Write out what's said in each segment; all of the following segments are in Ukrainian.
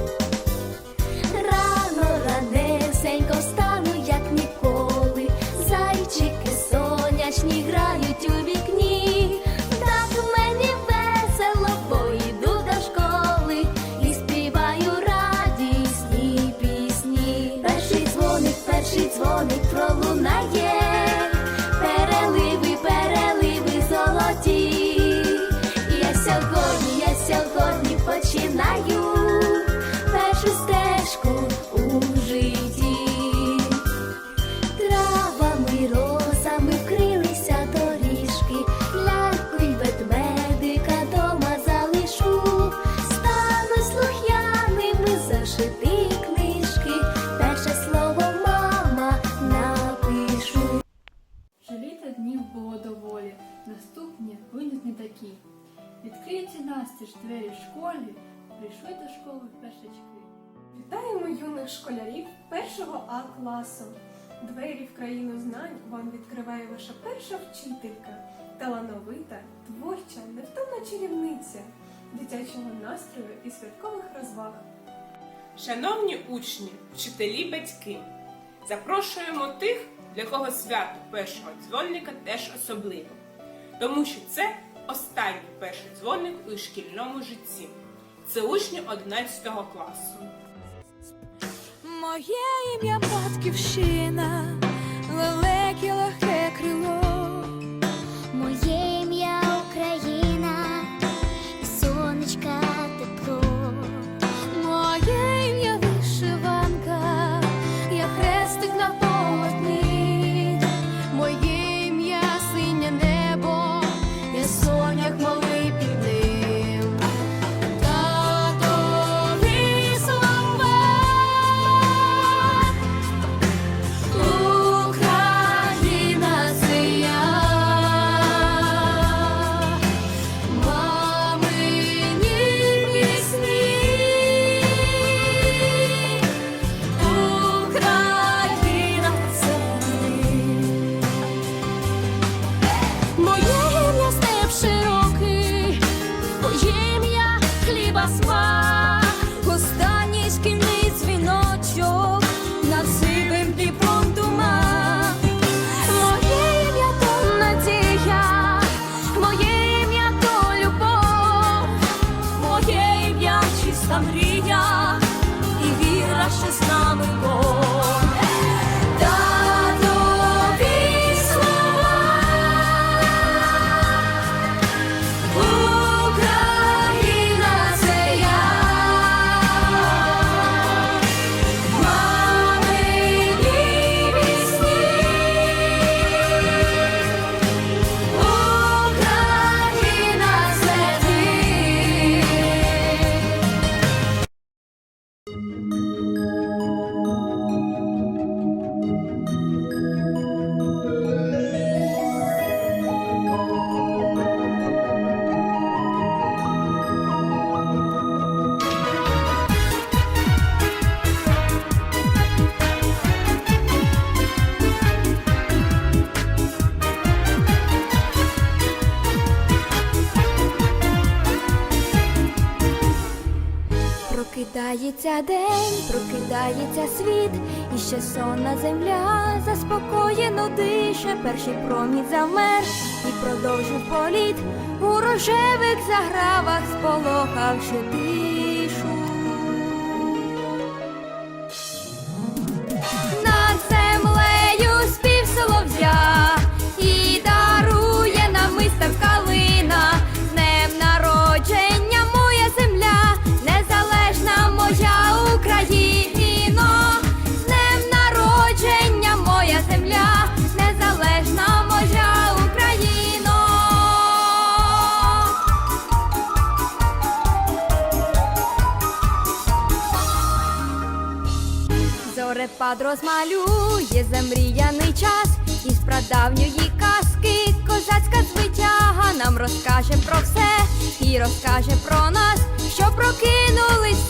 Рано прийшли до школи першачки. Вітаємо юних школярів першого А класу. Двері в країну знань вам відкриває ваша перша вчителька, талановита, творча, невтомна чарівниця дитячого настрою і святкових розваг. Шановні учні, вчителі, батьки, запрошуємо тих, для кого свято першого дзвоника теж особливо, тому що це останній перший дзвоник у шкільному житті. Це учні 11 класу. Моє ім'я батьківщина, Прокидається день, прокидається світ, і ще сонна земля заспокоєно дише, перший промінь замер і продовжив політ у рожевих загравах, сполохавши тишу. Зорепад розмалює замріяний час із прадавньої казки. Козацька звитяга нам розкаже про все і розкаже про нас, що прокинулись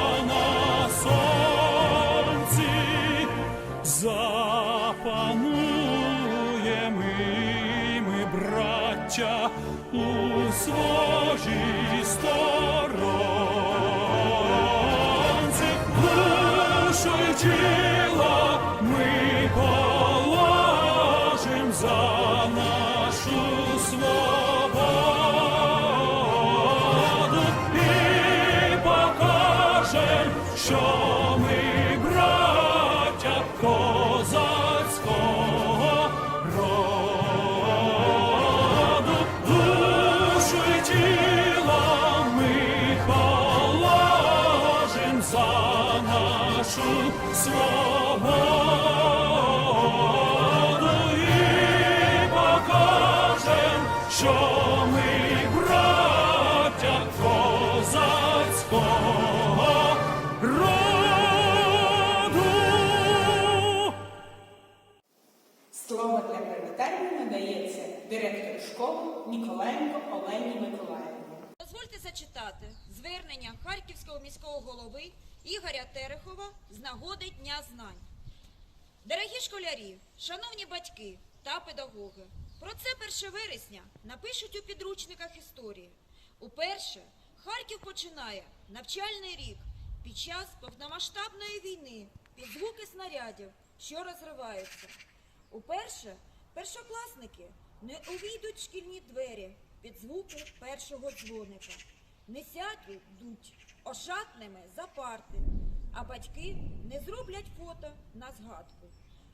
Браття, у своїй сторонці, душою й директору школи Ніколаєнко Олені Миколаївні. Дозвольте зачитати звернення Харківського міського голови Ігоря Терехова з нагоди Дня знань. Дорогі школярі, шановні батьки та педагоги, про це 1 вересня напишуть у підручниках історії. Уперше Харків починає навчальний рік під час повномасштабної війни під звуки снарядів, що розриваються. Уперше першокласники не увійдуть шкільні двері під звуки першого дзвоника. Не сядуть ошатними за парти, а батьки не зроблять фото на згадку.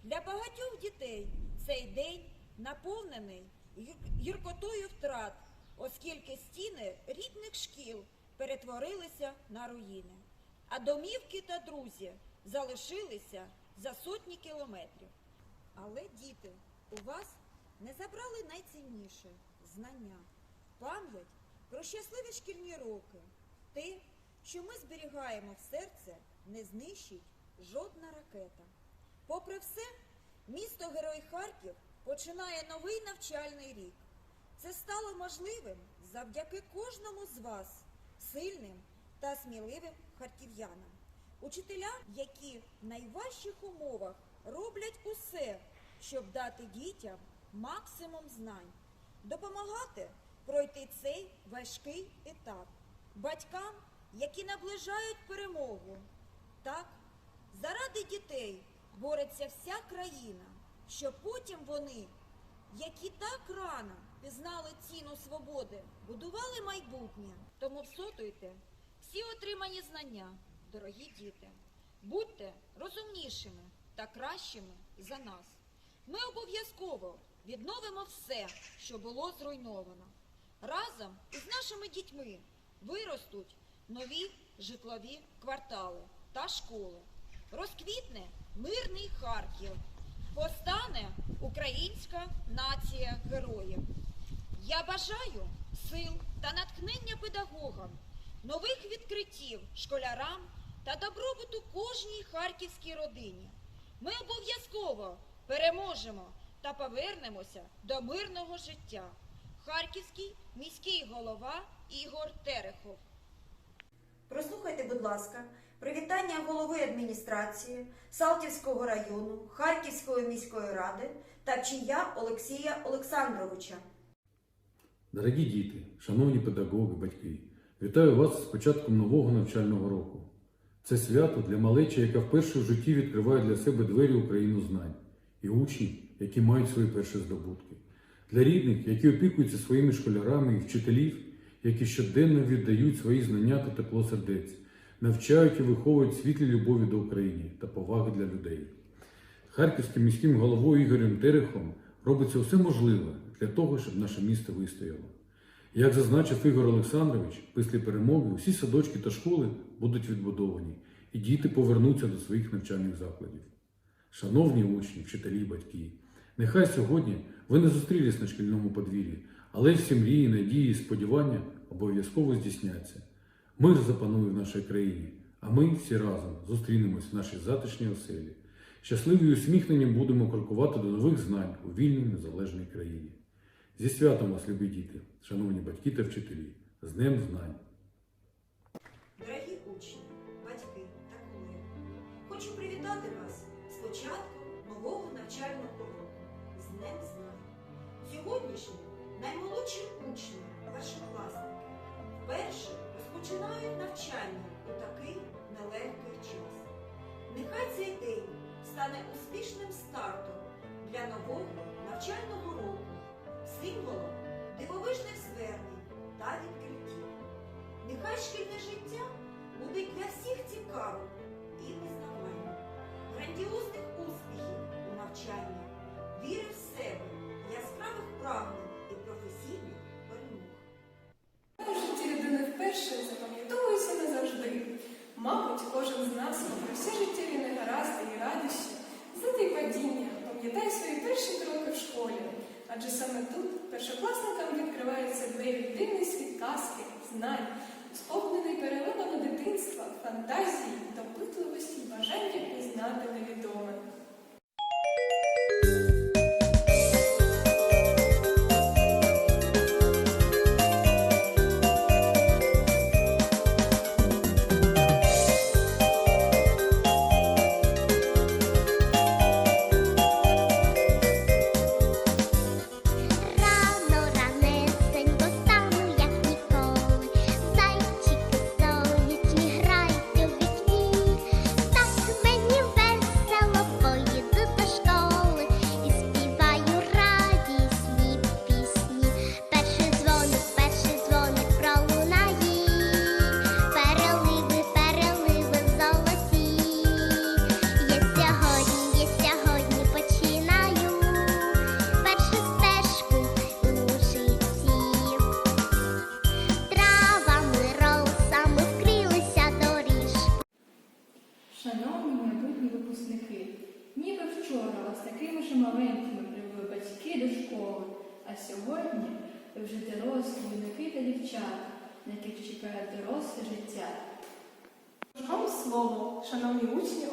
Для багатьох дітей цей день наповнений гіркотою втрат, оскільки стіни рідних шкіл перетворилися на руїни, а домівки та друзі залишилися за сотні кілометрів. Але діти, у вас не забрали найцінніше знання, пам'ять про щасливі шкільні роки, те, що ми зберігаємо в серце, не знищить жодна ракета. Попри все, місто Герой Харків починає новий навчальний рік. Це стало можливим завдяки кожному з вас, сильним та сміливим харків'янам. Учителям, які в найважчих умовах роблять усе, щоб дати дітям максимум знань, допомагати пройти цей важкий етап, батькам, які наближають перемогу. Так, заради дітей бореться вся країна, щоб потім вони, які так рано пізнали ціну свободи, будували майбутнє. Тому всотуйте всі отримані знання, дорогі діти. Будьте розумнішими та кращими за нас. Ми обов'язково відновимо все, що було зруйновано. Разом із нашими дітьми виростуть нові житлові квартали та школи. Розквітне мирний Харків. Постане українська нація героїв. Я бажаю сил та натхнення педагогам, нових відкриттів школярам та добробуту кожній харківській родині. Ми обов'язково переможемо та повернемося до мирного життя. Харківський міський голова Ігор Терехов. Прослухайте, будь ласка, привітання голови адміністрації Салтівського району Харківської міської ради та чия Олексія Олександровича. Дорогі діти, шановні педагоги, батьки, вітаю вас з початком нового навчального року. Це свято для малечі, яка вперше в житті відкриває для себе двері у країну знань, і учнів, які мають свої перші здобутки, для рідних, які опікуються своїми школярами і вчителів, які щоденно віддають свої знання та тепло сердець, навчають і виховують світлі любові до України та поваги для людей. Харківським міським головою Ігорем Терехом робиться все можливе для того, щоб наше місто вистояло. Як зазначив Ігор Олександрович, після перемоги усі садочки та школи будуть відбудовані, і діти повернуться до своїх навчальних закладів. Шановні учні, вчителі, батьки, Нехай сьогодні ви не зустрілись на шкільному подвір'ї, але всі мрії, надії і сподівання обов'язково здійсняться. Мир запанує в нашій країні, а ми всі разом зустрінемось в нашій затишній оселі. Щасливі і усміхнені будемо крокувати до нових знань у вільній незалежній країні. Зі святом вас, любі діти, шановні батьки та вчителі, з Днем знань! Дорогі учні, батьки та колеги, хочу привітати вас з початку нового навчального року. Днем знань. Сьогоднішні наймолодші учні, першокласники, вперше розпочинають навчання. нас, попри всі життєві негаразди і радощі, злити падіння, пам'ятай свої перші кроки в школі. Адже саме тут першокласникам відкриваються двері в світ казки, знань, сповнений переливами дитинства, фантазії, допитливості й бажання пізнати невідоме.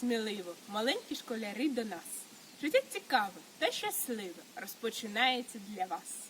сміливо, маленькі школяри до нас. Життя цікаве та щасливе розпочинається для вас.